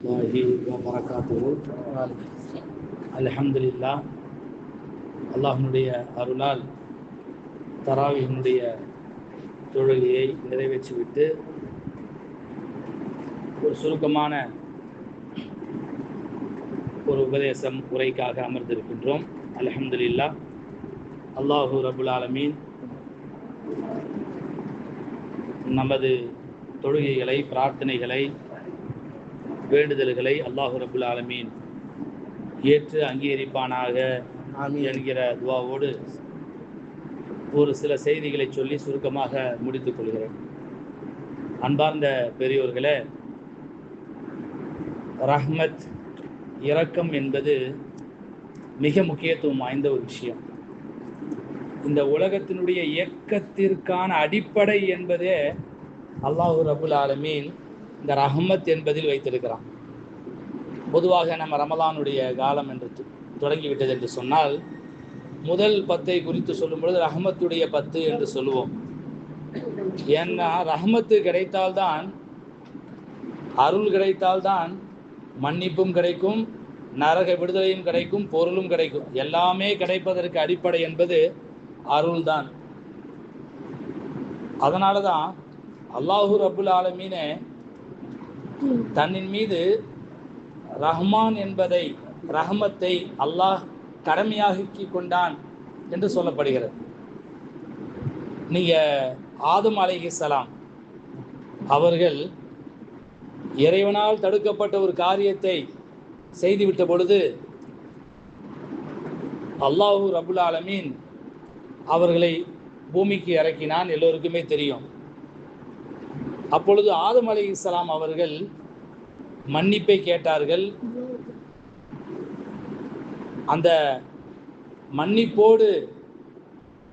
الله وبركاته அல்ஹம்துலில்லா அல்லாஹ்னுடைய அருளால் தராவினுடைய தொழுகையை நிறைவேற்றிவிட்டு ஒரு சுருக்கமான ஒரு உபதேசம் உரைக்காக அமர்ந்திருக்கின்றோம் அல்ஹம்துலில்லா அல்லாஹு ரபுல் ஆலமீன் நமது தொழுகைகளை பிரார்த்தனைகளை வேண்டுதல்களை அல்லாஹு ரபுல் ஆலமீன் ஏற்று அங்கீகரிப்பானாக என்கிற துவாவோடு ஒரு சில செய்திகளை சொல்லி சுருக்கமாக முடித்துக் கொள்கிறேன். அன்பார்ந்த பெரியோர்களே ரஹ்மத் இரக்கம் என்பது மிக முக்கியத்துவம் வாய்ந்த ஒரு விஷயம். இந்த உலகத்தினுடைய இயக்கத்திற்கான அடிப்படை என்பதே அல்லாஹு ரபுல் ஆலமீன் இந்த ரஹமத் என்பதில் வைத்திருக்கிறான். பொதுவாக நம்ம ரமலானுடைய காலம் என்று தொடங்கிவிட்டது என்று சொன்னால் முதல் பத்தை குறித்து சொல்லும் பொழுது ரஹமத்துடைய பத்து என்று சொல்லுவோம். ஏன்னா ரஹமத்து கிடைத்தால்தான் அருள் கிடைத்தால்தான் மன்னிப்பும் கிடைக்கும் நரக விடுதலையும் கிடைக்கும் பொருளும் கிடைக்கும். எல்லாமே கிடைப்பதற்கு அடிப்படை என்பது அருள்தான் அதனால தான் அல்லாஹூர் அபுல் ஆலமீனே தன்னின் மீது ரஹ்மான் என்பதை ரஹமத்தை அல்லாஹ் கடமையாக்கி கொண்டான் என்று சொல்லப்படுகிறது. நீங்க ஆதம் அலைஹிசலாம் அவர்கள் இறைவனால் தடுக்கப்பட்ட ஒரு காரியத்தை செய்துவிட்ட பொழுது அல்லாஹு ரபுல் ஆலமீன் அவர்களை பூமிக்கு இறக்கினான் எல்லோருக்குமே தெரியும். அப்பொழுது ஆதம் அலைஹிஸ்ஸலாம் அவர்கள் மன்னிப்பை கேட்டார்கள். அந்த மன்னிப்போடு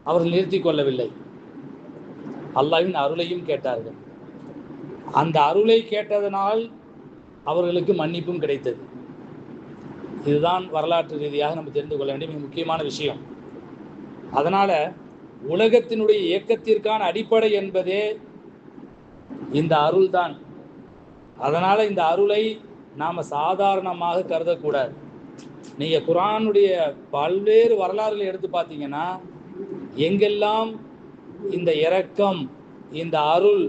அவர்கள் நிறுத்தி கொள்ளவில்லை. அல்லாஹ்வின் அருளையும் கேட்டார்கள். அந்த அருளை கேட்டதனால் அவர்களுக்கு மன்னிப்பும் கிடைத்தது. இதுதான் வரலாற்று ரீதியாக நம்ம தெரிந்து கொள்ள வேண்டிய மிக முக்கியமான விஷயம். அதனால் உலகத்தினுடைய இயக்கத்திற்கான அடிப்படை என்பதே இந்த அருள்தான். அதனால இந்த அருளை நாம சாதாரணமாக கருதக்கூடாது. நீங்க குரானுடைய பல்வேறு வரலாறுகளை எடுத்து பார்த்தீங்கன்னா எங்கெல்லாம் இந்த இரக்கம் இந்த அருள்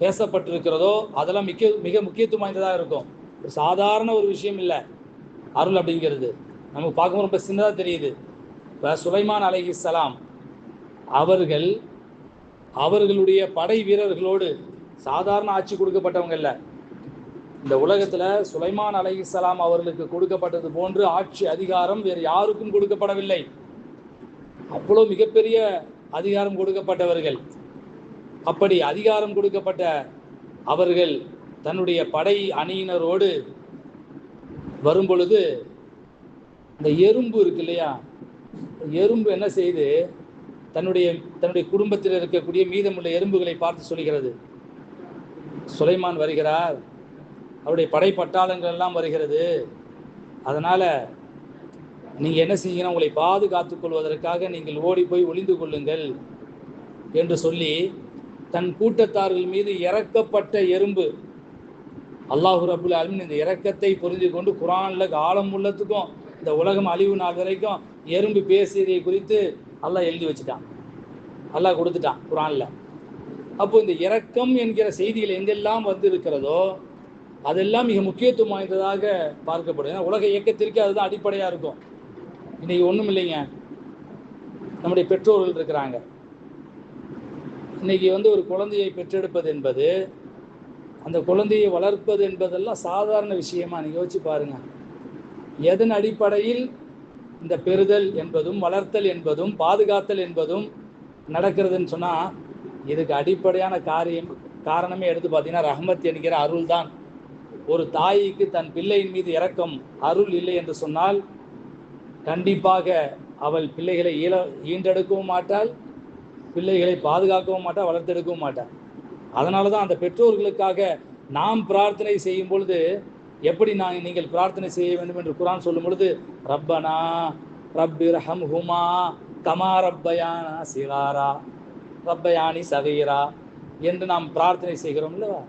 பேசப்பட்டிருக்கிறதோ அதெல்லாம் மிக மிக முக்கியத்துவம் வாய்ந்ததாக இருக்கும். ஒரு சாதாரண ஒரு விஷயம் இல்லை. அருள் அப்படிங்கிறது. நமக்கு பார்க்கும்போது ரொம்ப சின்னதாக தெரியுது. இப்போ சுலைமான் அலஹிஸ்லாம் அவர்கள் அவர்களுடைய படை வீரர்களோடு சாதாரண ஆட்சி கொடுக்கப்பட்டவங்க இல்லை. இந்த உலகத்துல சுலைமான் அலைஹிஸ்ஸலாம் அவர்களுக்கு கொடுக்கப்பட்டது போன்று ஆட்சி அதிகாரம் வேறு யாருக்கும் கொடுக்கப்படவில்லை. அவ்வளோ மிகப்பெரிய அதிகாரம் கொடுக்கப்பட்டவர்கள். அப்படி அதிகாரம் கொடுக்கப்பட்ட அவர்கள் தன்னுடைய படை அணியினரோடு வரும் பொழுது இந்த எறும்பு இருக்கு இல்லையா? எறும்பு என்ன செய்து தன்னுடைய தன்னுடைய குடும்பத்தில் இருக்கக்கூடிய மீதமுள்ள எறும்புகளை பார்த்து சொல்கிறது சுலைமான் வருகிறார். அவருடைய படை பட்டாளங்கள் எல்லாம் வருகிறது. அதனால் நீங்கள் என்ன செய்யணும்? உங்களை பாதுகாத்துக் கொள்வதற்காக நீங்கள் ஓடி போய் ஒளிந்து கொள்ளுங்கள் என்று சொல்லி தன் கூட்டத்தார்கள் மீது இறக்கப்பட்ட எறும்பு. அல்லாஹு ரபுல் ஆலமீன் இந்த இறக்கத்தை புரிந்து கொண்டு குரானில் காலம் உள்ளத்துக்கும் இந்த உலகம் அழிவு நாள் வரைக்கும் எறும்பு பேசியதை குறித்து அல்லாஹ் எழுதி வச்சுட்டான். அல்லாஹ் கொடுத்துட்டான் குரானில். அப்போ இந்த இரக்கம் என்கிற செய்திகள் எங்கெல்லாம் வந்து இருக்கிறதோ அதெல்லாம் மிக முக்கியத்துவம் வாய்ந்ததாக பார்க்கப்படும் ஏன்னா உலக இயக்கத்திற்கு அதுதான் அடிப்படையாக இருக்கும். இன்னைக்கு ஒன்றும் இல்லைங்க. நம்முடைய பெற்றோர்கள் இருக்கிறாங்க. இன்னைக்கு வந்து ஒரு குழந்தையை பெற்றெடுப்பது என்பது அந்த குழந்தையை வளர்ப்பது என்பதெல்லாம் சாதாரண விஷயமா நீங்கள் யோசிச்சு பாருங்க. எதன் அடிப்படையில் இந்த பெறுதல் என்பதும் வளர்த்தல் என்பதும் பாதுகாத்தல் என்பதும் நடக்கிறதுன்னு சொன்னால் இதுக்கு அடிப்படையான காரியம் காரணமே எடுத்து பார்த்தீங்கன்னா ரஹமத் என்கிற அருள் தான் ஒரு தாய்க்கு தன் பிள்ளையின் மீது இரக்கம் அருள் இல்லை என்று சொன்னால் கண்டிப்பாக அவள் பிள்ளைகளை ஈழ ஈண்டெடுக்கவும் மாட்டாள் பிள்ளைகளை பாதுகாக்கவும் மாட்டாள் வளர்த்தெடுக்கவும் மாட்டாள். அதனால தான் அந்த பெற்றோர்களுக்காக நாம் பிரார்த்தனை செய்யும் பொழுது எப்படி நான் நீங்கள் பிரார்த்தனை செய்ய வேண்டும் என்று குரான் சொல்லும் பொழுது ரப்பனா ரப்பி ரஹம் ஹுமா கமா ரப்பயானா சிகாரா. ரப்பயானி சகைரா என்று நாம் பிரார்த்தனை செய்கிறோம் இல்லவா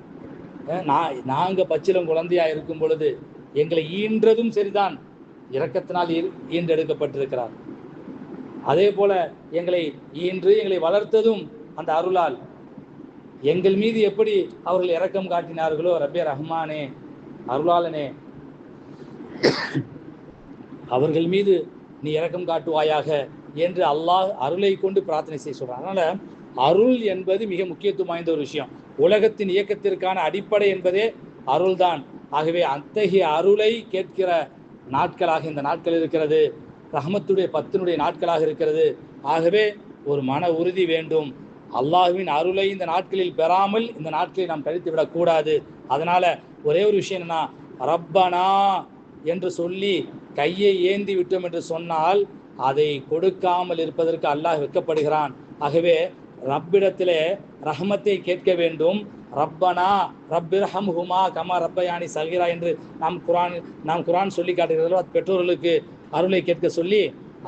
நான் நாங்க பச்சிலம் குழந்தையா இருக்கும் பொழுது எங்களை ஈன்றதும் சரிதான். இரக்கத்தினால் ஈன்றெடுக்கப்பட்டிருக்கிறார். அதே போல எங்களை ஈன்று எங்களை வளர்த்ததும் அந்த அருளால் எங்கள் மீது எப்படி அவர்கள் இரக்கம் காட்டினார்களோ ரப்பே ரஹ்மானே அருளாளனே அவர்கள் மீது நீ இரக்கம் காட்டுவாயாக என்று அல்லாஹ் அருளை கொண்டு பிரார்த்தனை செய்ய சொல்றான். அதனால அருள் என்பது மிக முக்கியத்துவம் வாய்ந்த ஒரு விஷயம். உலகத்தின் இயக்கத்திற்கான அடிப்படை என்பதே அருள்தான். ஆகவே அத்தகைய அருளை கேட்கிற நாட்களாக இந்த நாட்கள் இருக்கிறது ரஹமத்துடைய பத்தினுடைய நாட்களாக இருக்கிறது. ஆகவே ஒரு மன உறுதி வேண்டும். அல்லாஹுவின் அருளை இந்த நாட்களில் பெறாமல் இந்த நாட்களை நாம் கழித்து விடக்கூடாது அதனால ஒரே ஒரு விஷயம் என்னன்னா ரப்பனா என்று சொல்லி கையை ஏந்தி விட்டோம் என்று சொன்னால் அதை கொடுக்காமல் இருப்பதற்கு அல்லாஹ் வைக்கப்படுகிறான். ஆகவே ரப்பிடத்திலே ரஹமத்தை கேட்க வேண்டும். ரப்பனா ரப்பிரஹம் ஹுமா கமா ரப்பயானி சகிரா என்று நாம் குரான் நாம் குரான் சொல்லி காட்டுகிறதோ அது பெற்றோர்களுக்கு அருளை கேட்க சொல்லி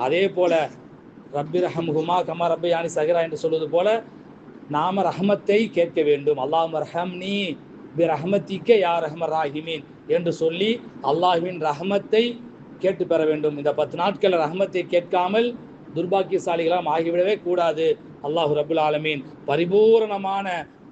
அதே போல ரப்பிரஹம் ஹுமா கமா ரப்பயானி சகிரா என்று சொல்வது போல நாம ரஹமத்தை கேட்க வேண்டும். அல்லாஹ் ரஹம்னி பி ரஹமத்திக்க யா ரஹமர் ராஹிமீன் என்று சொல்லி அல்லாஹுவின் ரஹமத்தை கேட்டு பெற வேண்டும். இந்த பத்து நாட்கள் ரஹமத்தை கேட்காமல் துர்பாக்கியசாலிகளாம் ஆகிவிடவே கூடாது. அல்லாஹு ரபுல் ஆலமீன் பரிபூரணமான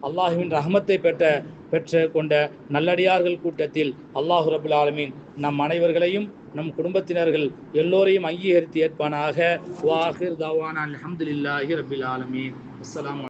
அல்லாஹுவின் ரஹமத்தை பெற்ற பெற்று கொண்ட நல்லடியார்கள் கூட்டத்தில் அல்லாஹு ரபுல் ஆலமீன் நம் அனைவர்களையும் நம் குடும்பத்தினர்கள் எல்லோரையும் அங்கீகரித்து ஏற்பானாக. வாஹிர் தவான் அலமதுல்லாஹி ரபுல் ஆலமீன். அஸ்லாம்